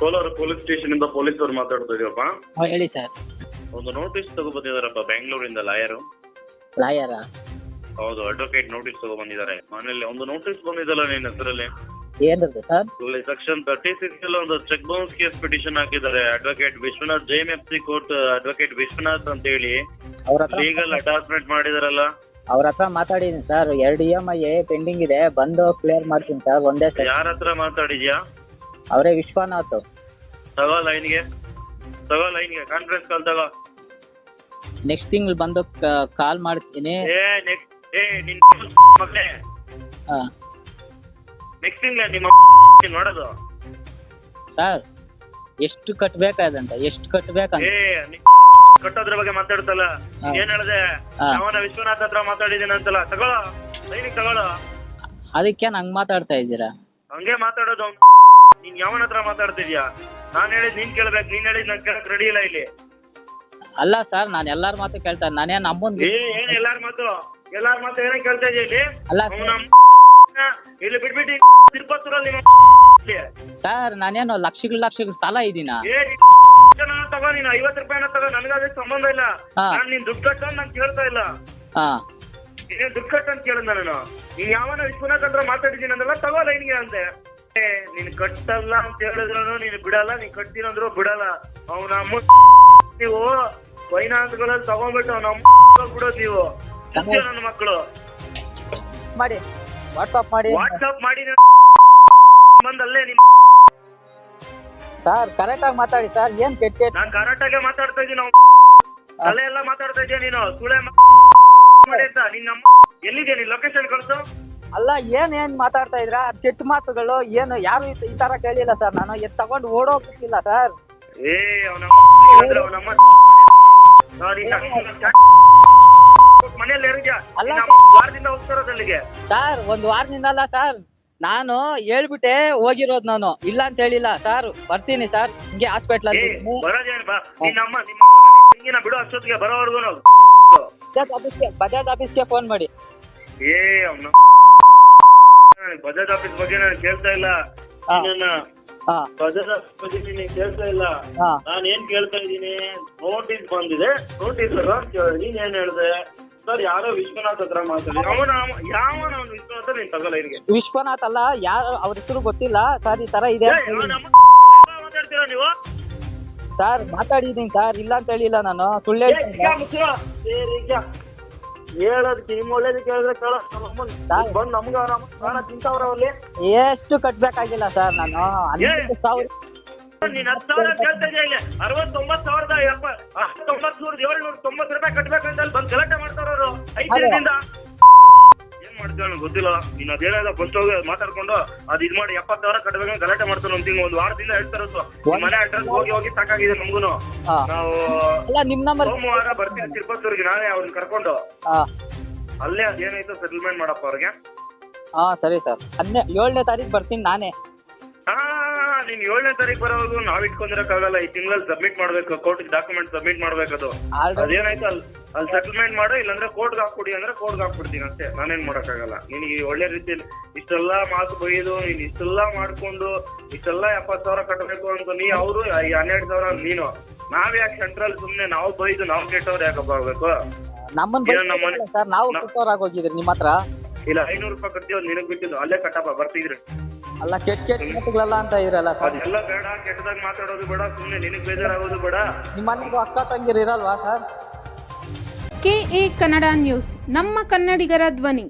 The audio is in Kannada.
ಕೋಲಾರ ಪೊಲೀಸ್ ಸ್ಟೇಷನ್ ಇಂದ ಪೊಲೀಸರು ಮಾತಾಡ್ತಾ ಇದೀವಪ್ಪ ಹಾಂ ಹೇಳಿ ಸರ್. ಒಂದು ನೋಟಿಸ್ ತಗೋಬಂದಿದಾರಪ್ಪ ಬೆಂಗಳೂರಿಂದ ಲಾಯರು. ಲಾಯರಾ? ಹೌದು ಅಡ್ವೊಕೇಟ್ ನೋಟಿಸ್ ತಗೊಬಂದಿದ್ದಾರೆ. ಮನೇಲಿ ಒಂದು ನೋಟಿಸ್ ಬಂದಿದ್ದಲ್ಲ ನಿನ್ನ ಹೆಸರಲ್ಲಿ? ಏನದು ಸರ್? ಇಲ್ಲಿ ಸೆಕ್ಷನ್ ತರ್ಟಿ ಸಿಕ್ಸ್ ಅಲ್ಲಿ ಒಂದು ಚೆಕ್ ಬೌನ್ಸ್ ಕೇಸ್ ಪಿಟಿಷನ್ ಹಾಕಿದ್ದಾರೆ. Advocate Vishwanath J M F C court advocate Vishwanath ಅಂತ ಹೇಳಿ ಅವ್ರ ಹತ್ರ ಲೀಗಲ್ ಅಟ್ಯಾಚ್ಮೆಂಟ್ ಮಾಡಿದಾರಲ್ಲ? ಅವ್ರ ಹತ್ರ ಮಾತಾಡಿದೀನಿ ಸರ್. ಎರಡು ಇ ಎಂ ಐ ಪೆಂಡಿಂಗ್ ಇದೆ. ಬಂದು ಕ್ಲಿಯರ್ ಮಾಡ್ತೀನಿ ಸರ್. ಒಂದೇ ಸರ್. ಯಾರ ಹತ್ರ ಮಾತಾಡಿದ್ಯಾ? ಅವರೇ ವಿಶ್ವನಾಥ್. ತಗೋ ಲೈನ್ಗೆ ತಗೋ ಲೈನ್ಗೆ ಕಾನ್ಫರೆನ್ಸ್ ಕಾಲ್ ತಗೋ. ನೆಕ್ಸ್ಟ್ ತಿಂಗಳು ಬಂದು ಕಾಲ್ ಮಾಡ್ತೀನಿ. ಏ ನೆಕ್ಸ್ಟ್ ಏ ನಿನ್ ಮಗನೇ. ಹಾಂ. ನೆಕ್ಸ್ಟ್ ತಿಂಗಳ ನಿಮ್ಮ ನೀನ್ ನೋಡೋದು. ಸರ್ ಎಷ್ಟು ಕಟ್ಬೇಕಾದಂತ ಎಷ್ಟು ಕಟ್ಬೇಕಂತ? ಏ ನಿ- ಕಟ್ಟೋದ್ರ ಬಗ್ಗೆ ಮಾತಾಡ್ತಲ್ಲ. ಹಾ. ಏನ್ ಹೇಳ್ದೆ? ಹಾ. ಅವನ ವಿಶ್ವನಾಥ್ ಹತ್ರ ಮಾತಾಡಿದೀನಿ ಅಂತಲ್ಲ. ತಗೊಳ್ಳೋ ಲೈನಿಗೆ ತಗೊಳ್ಳೋ ಅದಕ್ಕೆ ಹಂಗ್ ಮಾತಾಡ್ತಾ ಇದ್ದೀರಾ? ಹಂಗೆ ಮಾತಾಡೋದು ಅವ್ನ್. ನೀನ್ ಯಾವನ ಹತ್ರ ಮಾತಾಡ್ತಿದ್ಯಾ? ನಾನ್ ಹೇಳಿದ್ ನೀನ್ ಕೇಳ್ಬೇಕು ನೀನ್ ಹೇಳಿದ್ ನಾನ್ ಕೇಳಕ್ ರೆಡಿ ಇಲ್ಲ ಇಲ್ಲಿ. ಅಲ್ಲ ಸರ್ ನಾನು ಎಲ್ಲಾರ ಮಾತು ಕೇಳ್ತಾ ನಾನೇ ಅಮ್ಮನ್ ಏ ಏನ್ ಎಲ್ಲಾರ ಮಾತು? ಎಲ್ಲಾರ ಮಾತು ಏನೇ ಕೇಳ್ತಾ ಇದೆಯಾ ಇಲ್ಲಿ? ಅಲ್ಲ ಅವ್ನ ಇಲ್ಲಿ ಬಿಟ್ಬಿಟ್ಟು ತಿರುಪತ್ತೂರಲ್ಲಿ ನಿಮ್ಮ ಇಲ್ಲಿ. ಸರ್ ನಾನೇನು ಲಕ್ಷಗಳು ಲಕ್ಷಗಳು ಸಾಲ ಇದೀನ ಏ ತಗೋ ನೀನು ಐವತ್ತು ರೂಪಾಯಿನ ತಗೋ ನನಗಾದ್ರೆ ಸಂಬಂಧ ಇಲ್ಲ. ಹಾ. ನಾನ್ ನೀನ್ ದುಡ್ಡು ಕಟ್ಟ ಅಂತ ನಾನ್ ಕೇಳ್ತಾ ಇಲ್ಲ. ಹಾ. ನೀನ್ ದುಡ್ಡು ಕಟ್ಟ ಅಂತ ಕೇಳಿದ ನಾನು? ನೀನ್ ಯಾವನ ವಿಶ್ವನಾಥ್ ಹತ್ರ ಮಾತಾಡಿದ್ದೀನಿ ಅಂದಲ್ಲ ತಗೋ ಲೈನ್ಗೆ ಏ ನೀನ್ ಕಟ್ಟಲ್ಲ ಅಂತ ಹೇಳಿದ್ರು ನೀನ್ ಬಿಡಲ್ಲ ನೀನ್ ಕಟ್ತೀನಂದ್ರು ಬಿಡಲ್ಲ. ಅವನ ಅಮ್ಮ ನೀವು ಫೈನಾನ್ಸ್ಗಳಲ್ಲಿ ತಗೊಂಡ್ಬಿಟ್ಟು ಅವ್ನ ಅಮ್ಮ ಬಿಡೋದು ನೀವು. ನನ್ನ ಮಕ್ಕಳು ಮಾಡಿ. ವಾಟ್ಸಪ್ ಮಾಡಿ. ವಾಟ್ಸಪ್ ಮಾಡಿ ಬಂದಲ್ಲೇ ನಿಮ್ ಸರ್ ಕರೆಕ್ಟಾಗಿ ಮಾತಾಡಿ ಸರ್ ಏನ್ ಕೆಟ್ಟ ನಾನ್ ಕರೆಕ್ಟ್ ಆಗಿ ಮಾತಾಡ್ತಾ ಇದೀನಿ ನಾವು ತಲೆ ಎಲ್ಲ ಮಾತಾಡ್ತಾ ಇದೀಯ ನೀನು? ಸುಳೆ ಮಾಡಿ ಅಂತ. ನಿನ್ನ ಎಲ್ಲಿದೆ ನೀನ್? ಲೊಕೇಶನ್ ಕಳ್ಸು. ಅಲ್ಲ ಏನ್ ಏನ್ ಮಾತಾಡ್ತಾ ಇದ್ರ? ಕೆಟ್ಟ ಮಾತುಗಳು ಏನು ಯಾರು ಈ- ತರ ಕೇಳಿಲ್ಲ ಸರ್. ನಾನು ಎತ್ ತಗೊಂಡು ಓಡೋಗ್ಬಿಟ್ಟಿಲ್ಲ ಸರ್. ಏ ಒಂದ್ ವಾರದಿಂದ ಅಲ್ಲ ಸರ್. ಒಂದ್ ಸರ್. ನಾನು ಹೇಳ್ಬಿಟ್ಟೆ ಹೋಗಿರೋದು ನಾನು. ಇಲ್ಲ ಅಂತ ಹೇಳಿಲ್ಲ ಸರ್. ಬರ್ತೀನಿ ಸರ್. ಹಿಂಗೆ ಹಾಸ್ಪಿಟ್ಲ್ ಅಲ್ಲಿ ಬಿಡು ಅಷ್ಟೊತ್ತಿಗೆ ಬರೋವರೆಗೂ ನಾವು. ಬಜಾಜ್ ಆಫೀಸ್ಗೆ ಬಜಾಜ್ ಆಫೀಸ್ಗೆ ಫೋನ್ ಮಾಡಿ. ಏ ಬಜಾಜ್ ಆಫೀಸ್ ಬಗ್ಗೆ ನಾನು ಕೇಳ್ತಾ ಇಲ್ಲ. ಹಾ. ನನ್ನ ಹಾ. ಬಜಾಜ್ ಆಫೀಸ್ ಬಗ್ಗೆ ನೀನ್ ಕೇಳ್ತಾ ಇಲ್ಲ. ಹಾ. ನಾನು ಏನ್ ಕೇಳ್ತಾ ಇದ್ದೀನಿ ನೋಟಿಸ್ ಬಂದಿದೆ. ನೋಟಿಸ್ ನೀನ್ ಏನ್ ಹೇಳ್ದೆ? ಸರ್ ಯಾರೋ ವಿಶ್ವನಾಥ್ ಹತ್ರ ಮಾತಾಡಿ. ಅವನ ಯಾವನ ಅವ್ನು ವಿಶ್ವನಾಥ ನೀನ್ ತಗೋಲ್ಲ ಇಲ್ಲಿಗೆ ವಿಶ್ವನಾಥ್ ಅಲ್ಲ ಯಾರು ಅವ್ರ ಹೆಸರು ಗೊತ್ತಿಲ್ಲ. ಸರ್ ಈ ತರ ಇದೆ ಏ, ಅಂತ ಮಾತಾಡ್ತೀರಾ ನೀವು? ಸರ್ ಮಾತಾಡಿದೀನಿ ಸರ್. ಇಲ್ಲ ಅಂತ ಹೇಳಿಲ್ಲ ನಾನು. ಸುಳ್ಳು ಹೇಳ್ತೀನಿ ಹೇಳೋದಕ್ಕೆ ನಿಮ್ಮ ಒಳ್ಳೇದಕ್ಕೆ ಕೇಳಿದ್ರೆ ಕೇಳ ಬಂದು ನಮ್ಗ ಅವ್ರ ಅಮ್ಮ ಪ್ರಾಣ ತಿಂತಾವ್ರ ಅಲ್ಲಿ ಎಷ್ಟು ಕಟ್ಬೇಕಾಗಿಲ್ಲ ಸರ್ ನಾನು ಹನ್ನೊಂದು ಸಾವಿರ. ನೀನ್ ಹತ್ತು ಸಾವಿರ ಕೇಳ್ತಾ ಇದೆಯಾ ಇಲ್ಲಿ. ಅರವತ್ತೊಂಬತ್ತು ಸಾವಿರದ ಏಳ್ನೂರ ತೊಂಬತ್ತು ರೂಪಾಯಿ ಕಟ್ಬೇಕಂತ ಅಲ್ಲಿ ಬಂದು ಗಲಾಟೆ ಮಾಡ್ತಾರ ಐದು ದಿನದಿಂದ. ಮಾಡ್ತೀವಿ ಗೊತ್ತಿಲ್ಲ. ನೀನ್ ಅದೇನಾದ ಫಸ್ಟ್ ಹೋಗಿ ಮಾತಾಡ್ಕೊಂಡು ಅದ್ ಇದ್ ಮಾಡಿ ಎಪ್ಪತ್ತು ಸಾವಿರ ಕಟ್ಬೇಕಂತ ಗಲಾಟೆ ಮಾಡ್ತಾನೆ ಒಂದ್ ತಿಂಗಳು ಒಂದ್ ವಾರದಿಂದ ಹೇಳ್ತಾ ಇರೋದು. ಮನೆ ಅಡ್ರೆಸ್ ಹೋಗಿ ಹೋಗಿ ಸಾಕಾಗಿದೆ ನಮ್ಗುನು. ನಾವು ಸೋಮವಾರ ಬರ್ತೀನಿ ತಿರುಪತ್ತೂರಿಗೆ ನಾನೇ ಅವ್ರನ್ನ ಕರ್ಕೊಂಡು. ಅಲ್ಲೇ ಅದೇನಾಯ್ತು ಸೆಟಲ್ಮೆಂಟ್ ಮಾಡಪ್ಪ ಅವ್ರಿಗೆ. ಹಾ ಸರಿ ಸರ್. ಹನ್ನೆ ಏಳನೇ ತಾರೀಕು ಬರ್ತೀನಿ ನಾನೇ. ಹಾ ನೀನ್ ಏಳನೇ ತಾರೀಕು ಬರೋದು ನಾವ್ ಇಟ್ಕೊಂಡಿರಕ್ಕಾಗಲ್ಲ. ಈ ತಿಂಗಳಲ್ಲಿ ಸಬ್ಮಿಟ್ ಮಾಡ್ಬೇಕು ಕೋರ್ಟ್ ಡಾಕ್ಯುಮೆಂಟ್ ಸಬ್ಮಿಟ್ ಮಾಡ್ಬೇಕದು. ಅದು ಅದೇನಾಯ್ತು ಅಲ್ಲಿ ಅಲ್ಲಿ ಸೆಟಲ್ಮೆಂಟ್ ಮಾಡು ಇಲ್ಲಾಂದ್ರೆ ಕೋರ್ಟ್ಗೆ ಹಾಕ್ಬಿಡಿ ಅಂದ್ರೆ ಕೋರ್ಟ್ಗೆ ಹಾಕ್ಬಿಡ್ತೀನಿ ಅಷ್ಟೇ. ನಾನೇನ್ ಮಾಡಕ್ಕಾಗಲ್ಲ. ನಿನಗೆ ಒಳ್ಳೆ ರೀತಿಯಲ್ಲಿ ಇಷ್ಟೆಲ್ಲಾ ಮಾತು ಬೈದು ನೀನ್ ಇಷ್ಟೆಲ್ಲಾ ಮಾಡ್ಕೊಂಡು ಇಷ್ಟೆಲ್ಲಾ ಎಪ್ಪತ್ತು ಸಾವಿರ ಕಟ್ಟಬೇಕು ಅಂತ ನೀ ಅವರು ಹನ್ನೆರಡು ಸಾವಿರ ನೀನು. ನಾವ್ ಯಾಕೆ ಸೆಂಟ್ರಲ್ ಸುಮ್ನೆ ನಾವು ಬೈದು ನಾವು ಕೆಟ್ಟವ್ರು ಯಾಕಪ್ಪ ಆಗ್ಬೇಕು? ನಮ್ಮನ್ನ ನಾವು ಆಗೋಗಿದ್ರಿ ನಿಮ್ಮ ಹತ್ರ. ಇಲ್ಲ ಐನೂರು ರೂಪಾಯಿ ಕಟ್ತೀವಿ ನಿನಗ್ ಬಿಟ್ಟಿದ್ದು ಅಲ್ಲೇ ಕಟ್ಟಪ್ಪ ಬರ್ತಿದ್ರಿ. ಅಲ್ಲ ಕೆಟ್ಟ ಕೆಟ್ಟ ಮಾತುಗಳೆಲ್ಲ ಅಂತ ಇರಲ್ಲ ಸರ್. ಅದೆಲ್ಲ ಬೇಡ ಕೆಟ್ಟದಾಗ ಮಾತಾಡೋದು ಬೇಡ ಸುಮ್ಮನೆ ನಿನಗೆ ಬೇಜಾರಾಗೋದು ಬೇಡ. ನಿಮ್ಮ ಮನೆಗೂ ಅಕ್ಕ ತಂಗಿರು ಇರಲ್ವಾ ಸರ್? ಕೆಎ ಕನ್ನಡ ನ್ಯೂಸ್ ನಮ್ಮ ಕನ್ನಡಿಗರ ಧ್ವನಿ.